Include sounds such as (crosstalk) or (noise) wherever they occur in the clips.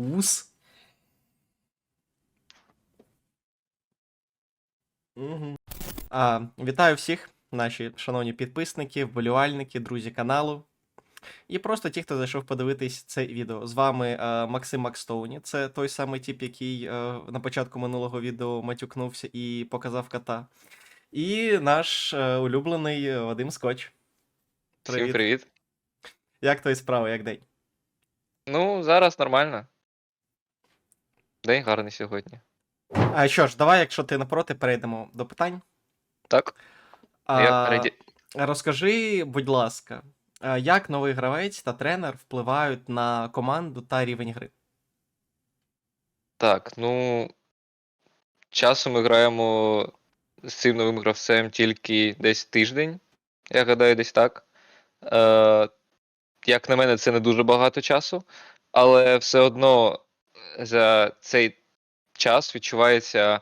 Ус. Угу. А, вітаю всіх, наші шановні підписники, вболівальники, друзі каналу. І просто ті, хто зайшов подивитись це відео. З вами е, Максим Макстоуні. Це той самий тип, який е, на початку минулого відео матюкнувся і показав кота. І наш е, улюблений е, Вадим Скотч. Всім привіт. Як твої справи, як день? Ну, зараз нормально. День гарний сьогодні. А що ж, давай, якщо ти не проти, перейдемо до питань. Так? А, Я. Розкажи, будь ласка, як новий гравець та тренер впливають на команду та рівень гри? Так, ну. Часом ми граємо з цим новим гравцем тільки десь тиждень. Я гадаю, десь так. Е, як на мене, це не дуже багато часу, але все одно за цей час відчувається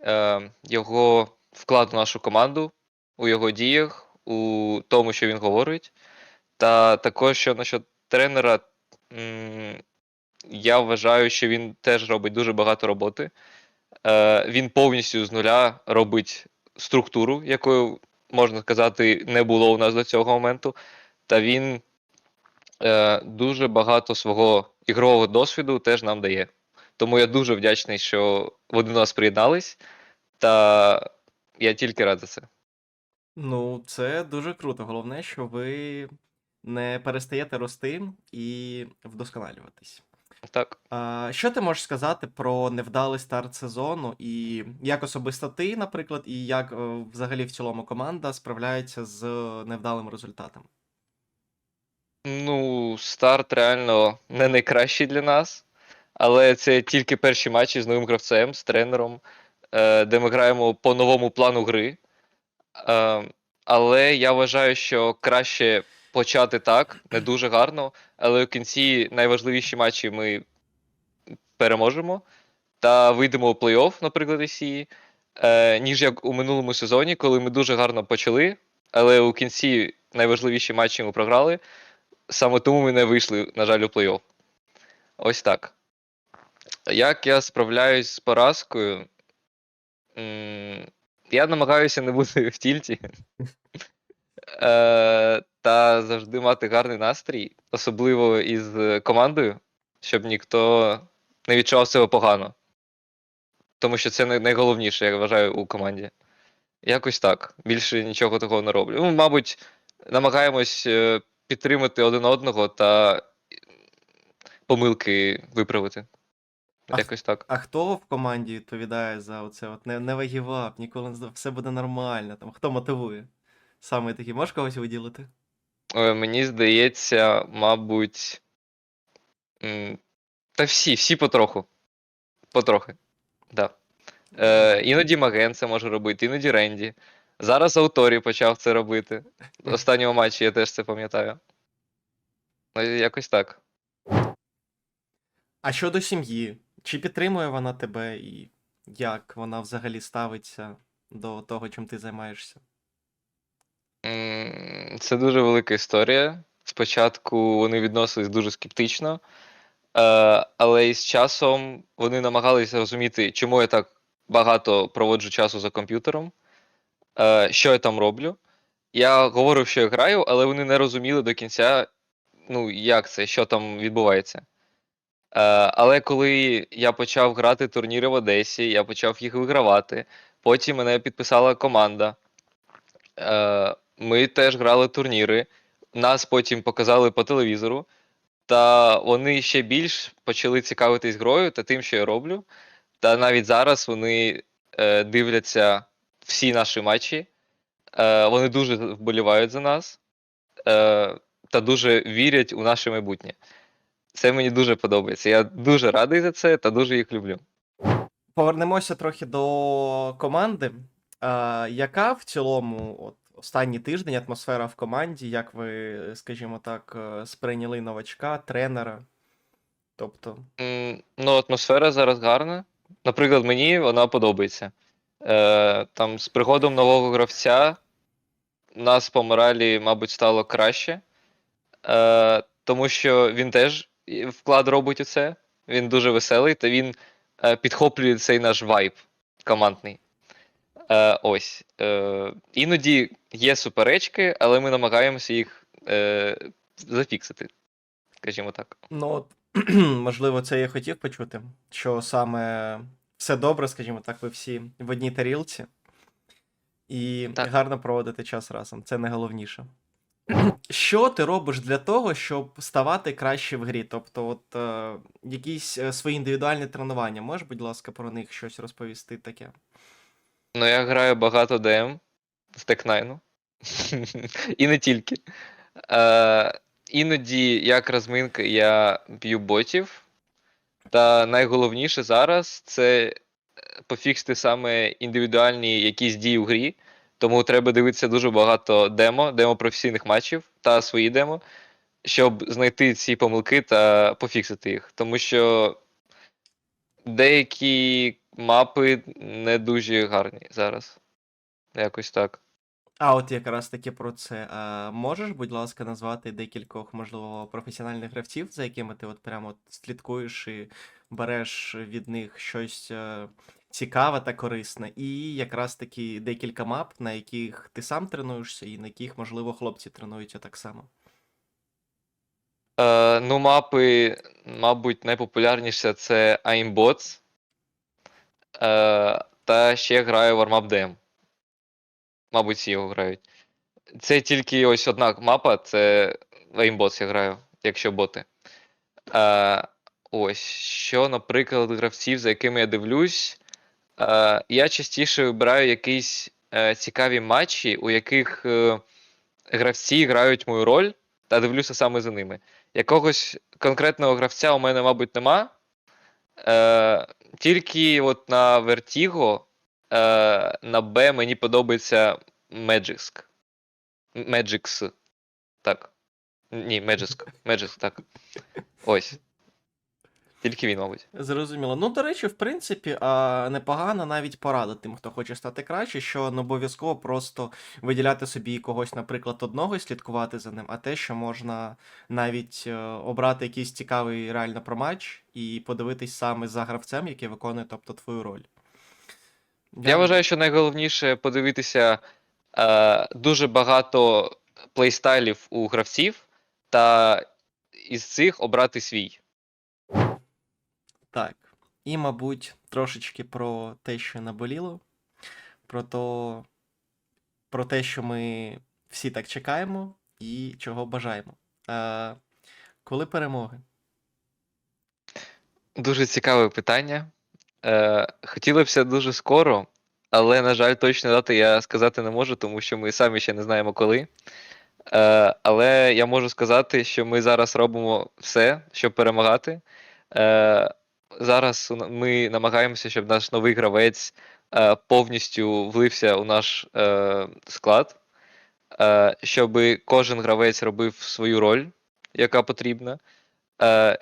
е, його вклад у нашу команду, у його діях, у тому, що він говорить. Та також що насчет тренера, м, я вважаю, що він теж робить дуже багато роботи. Е, він повністю з нуля робить структуру, якою, можна сказати, не було у нас до цього моменту. Та він е, дуже багато свого ігрового досвіду теж нам дає. Тому я дуже вдячний, що вони до нас приєднались, та я тільки рад за це. Ну, це дуже круто. Головне, що ви не перестаєте рости і вдосконалюватись. Так. А, що ти можеш сказати про невдалий старт сезону, і як особисто ти, наприклад, і як е, взагалі в цілому команда справляється з невдалим результатом? Ну, старт реально не найкращий для нас, але це тільки перші матчі з новим гравцем, з тренером, е, де ми граємо по новому плану гри. Е, але я вважаю, що краще почати так, не дуже гарно, але в кінці найважливіші матчі ми переможемо та вийдемо у плей-офф, наприклад, із е, ніж як у минулому сезоні, коли ми дуже гарно почали, але у кінці найважливіші матчі ми програли. Саме тому ми не вийшли, на жаль, у плей-офф. Ось так. Як я справляюсь з поразкою? Я намагаюся не бути в тільті. Е, Та завжди мати гарний настрій, особливо із командою, щоб ніхто не відчував себе погано. Тому що це найголовніше, я вважаю, у команді. Якось так. Більше нічого такого не роблю. Ну, мабуть, намагаємось е, підтримати один одного та помилки виправити. А Якось так. А хто в команді відповідає за оце от не, не вигівап, ніколи не все буде нормально. Там хто мотивує? Саме такі, можеш когось виділити? Е, Мені здається, мабуть. м, Та всі, всі потроху. Потрохи. Да. Е, іноді Маген це може робити, іноді Ренді. Зараз Ауторі почав це робити. (laughs) В останньому матчі я теж це пам'ятаю. Ну, якось так. А щодо сім'ї, чи підтримує вона тебе і як вона взагалі ставиться до того, чим ти займаєшся? Це дуже велика історія. Спочатку вони відносились дуже скептично, е, але із часом вони намагалися розуміти, чому я так багато проводжу часу за комп'ютером, е, що я там роблю. Я говорив, що я граю, але вони не розуміли до кінця, ну, як це, що там відбувається. Е, але коли я почав грати турніри в Одесі, я почав їх вигравати. Потім мене підписала команда. Е, ми теж грали турніри. Нас потім показали по телевізору, та вони ще більш почали цікавитись грою та тим, що я роблю. Та навіть зараз вони е, дивляться всі наші матчі. Е, вони дуже вболівають за нас е, та дуже вірять у наше майбутнє. Це мені дуже подобається. Я дуже радий за це та дуже їх люблю. Повернемося трохи до команди. А, яка в цілому от, останній тиждень атмосфера в команді, як ви, скажімо так, е, сприйняли новачка, тренера? Тобто, Ну, атмосфера зараз гарна. Наприклад, мені вона подобається. Е, там з приходом нового гравця нас по моралі, мабуть, стало краще. Е, тому що він теж вклад робить у це. він дуже веселий, та він е, підхоплює цей наш вайб командний. Е, ось. Е, іноді є суперечки, але ми намагаємося їх е, зафіксити. Скажімо так. Ну, (clears throat) можливо, це я хотів почути, що саме все добре, скажімо так, ви всі в одній тарілці, і Так. гарно проводити час разом. Це найголовніше. (clears throat) Що ти робиш для того, щоб ставати краще в грі? Тобто, от е, якісь е, свої індивідуальні тренування. Можеш, будь ласка, про них щось розповісти таке? Ну, я граю багато ДМ з Тек9. І не тільки. Е, іноді, як розминка, я б'ю ботів. Та найголовніше зараз це е, пофіксити саме індивідуальні якісь дії у грі. Тому треба дивитися дуже багато демо, демо професійних матчів та свої демо, щоб знайти ці помилки та пофіксити їх. Тому що деякі мапи не дуже гарні зараз. Якось так. А от якраз таки про це. А, можеш, будь ласка, назвати декількох, можливо, професіональних гравців, за якими ти от прямо от слідкуєш і береш від них щось е, цікаве та корисне, і якраз таки декілька мап, на яких ти сам тренуєшся, і на яких, можливо, хлопці тренуються так само. Е, ну, мапи, мабуть, найпопулярніша це Aimbots. Е, та ще граю Warmap DM. Мабуть, всі його грають. Це тільки ось одна мапа, це Aimbots я граю, якщо боти. Е, ось, що, наприклад, гравців, за якими я дивлюсь. Е, я частіше вибираю якісь е, цікаві матчі, у яких е, гравці грають мою роль, та дивлюся саме за ними. Якогось конкретного гравця у мене, мабуть, нема. Е, тільки от на Vertigo, е, на Б мені подобається Magix. Magix. Так. Ні, Magix. Magix, так. Ось. Тільки він, мабуть. Зрозуміло. Ну, до речі, в принципі, а, непогана навіть порада тим, хто хоче стати краще, що не обов'язково просто виділяти собі когось, наприклад, одного і слідкувати за ним, а те, що можна навіть е, обрати якийсь цікавий реально про матч і подивитись саме за гравцем, який виконує, тобто, твою роль. Я вважаю, що найголовніше подивитися е, дуже багато плейстайлів у гравців, та із цих обрати свій. Так. І, мабуть, трошечки про те, що наболіло, про то, про те, що ми всі так чекаємо і чого бажаємо. А, коли перемоги? Дуже цікаве питання. Е, хотілося б дуже скоро, але, на жаль, точно дати я сказати не можу, тому що ми самі ще не знаємо коли. Е, але я можу сказати, що ми зараз робимо все, щоб перемагати. Е, зараз ми намагаємося, щоб наш новий гравець е, повністю влився у наш е, склад, е, щоб кожен гравець робив свою роль, яка потрібна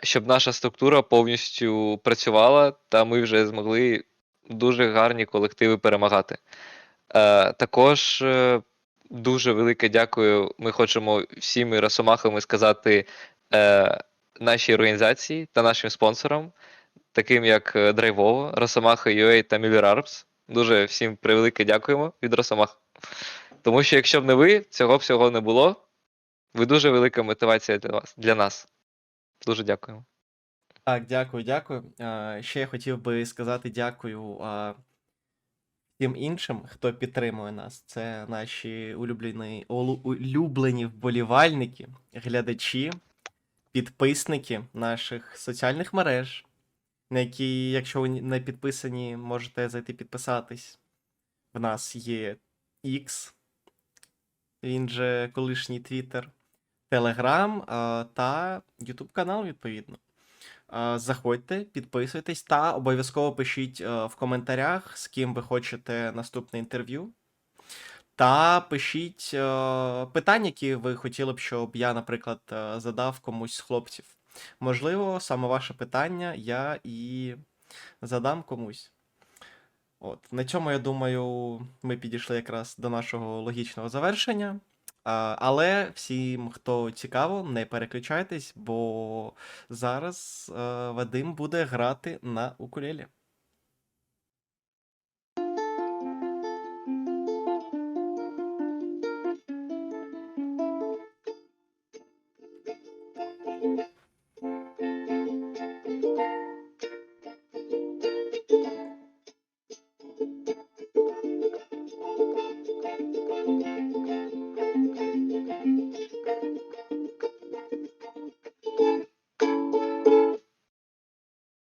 щоб наша структура повністю працювала, та ми вже змогли дуже гарні колективи перемагати. Е, також е, дуже велике дякую. Ми хочемо всіми росомахами сказати е, нашій організації та нашим спонсорам, таким як е, Драйвово, Росомаха UA та Мілірарпс. Дуже всім превелике дякуємо від Росомах. Тому що якщо б не ви, цього всього не було. Ви дуже велика мотивація для вас для нас. Дуже дякуємо. Так, дякую, дякую. Ще я хотів би сказати дякую всім іншим, хто підтримує нас. Це наші улюблені, улюблені вболівальники, глядачі, підписники наших соціальних мереж, на які, якщо ви не підписані, можете зайти підписатись. В нас є X, він же колишній Twitter, А, та YouTube канал, відповідно. Заходьте, підписуйтесь та обов'язково пишіть е, в коментарях, з ким ви хочете наступне інтерв'ю. Та пишіть е, питання, які ви хотіли б, щоб я, наприклад, е, задав комусь з хлопців. Можливо, саме ваше питання я і задам комусь. От. На цьому, я думаю, ми підійшли якраз до нашого логічного завершення. Але всім, хто цікаво, не переключайтесь, бо зараз е, Вадим буде грати на укулелі.